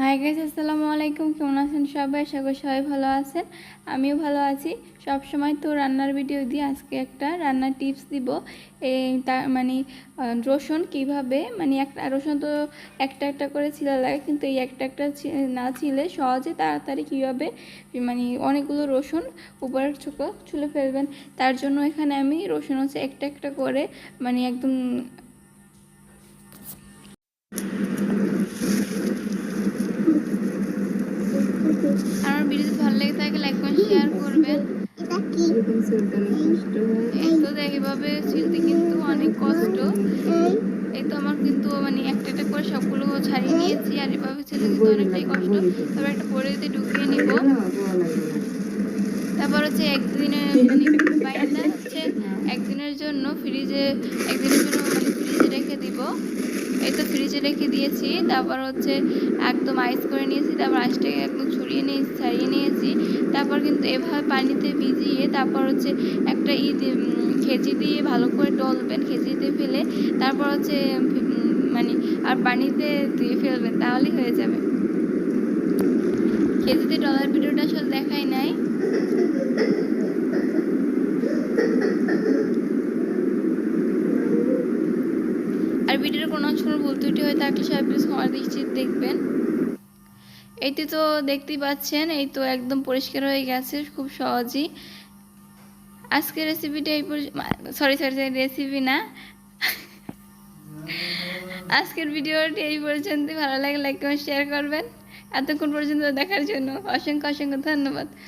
Hi guys আসসালামু আলাইকুম। কেমন আছেন সবাই? আশা করি সবাই ভালো আছেন। আমিও ভালো আছি। সব সময় তো রান্নার ভিডিও দিই আজকে একটা রান্নার টিপস দিব। এই তা মানে রসুন কীভাবে? মানে একটা রসুন তো একটা একটা করে ছিলে লাগে, কিন্তু এই একটা একটা না ছিলে সহজে তাড়াতাড়ি কীভাবে? মানে অনেকগুলো রসুন উপরের চোখ ছুলে ফেলবেন। তার জন্য এখানে আমি রসুন হচ্ছে একটা একটা করে মানে একদম আমার ভিডিও ভালো লেগে থাকলে লাইক করুন শেয়ার করবেন এই তো দেখ, এভাবে কিন্তু অনেক কষ্ট। এই তো আমার কিন্তু মানে একটা একটা করে সবগুলো ছাড়িয়ে নিয়েছি, আর এভাবে কিন্তু অনেকটাই কষ্ট। তারপর একটা বড়িতে ঢুকিয়ে নিব। তারপর হচ্ছে একদিনের মানে হচ্ছে একদিনের জন্য ফ্রিজে একদিনের জন্য ফ্রিজে রেখে দিব। এই তো ফ্রিজে রেখে দিয়েছি। তারপর হচ্ছে একদম আইস করে নিয়েছি। তারপর আইসটাকে একদম ছড়িয়ে নিয়ে, ছাড়িয়ে নিয়েছি। তারপর কিন্তু এভাবে পানিতে ভিজিয়ে তারপর হচ্ছে একটা ই খেচি দিয়ে ভালো করে ডলবেন। খেচিতে ফেলে তারপর হচ্ছে মানে আর পানিতে দিয়ে ফেলবেন, তাহলেই হয়ে যাবে। খেচিতে ডলার ভিডিওটা আসলে দেখাই আর ভিডিওর কোনো অংশ কোনো ভুল ত্রুটি হয়ে থাকলে সবাই প্লিজ ক্ষমা দৃষ্টিতে দেখবেন। এইটি তো দেখতেই পাচ্ছেন, এই তো একদম পরিষ্কার হয়ে গেছে, খুব সহজেই। আজকের রেসিপিটা এই সরি সরি সরি রেসিপি না। আজকের ভিডিওটি এই পর্যন্ত ভালো লাগে লাইক কমেন্ট শেয়ার করবেন। এতক্ষণ পর্যন্ত দেখার জন্য অসংখ্য অসংখ্য ধন্যবাদ।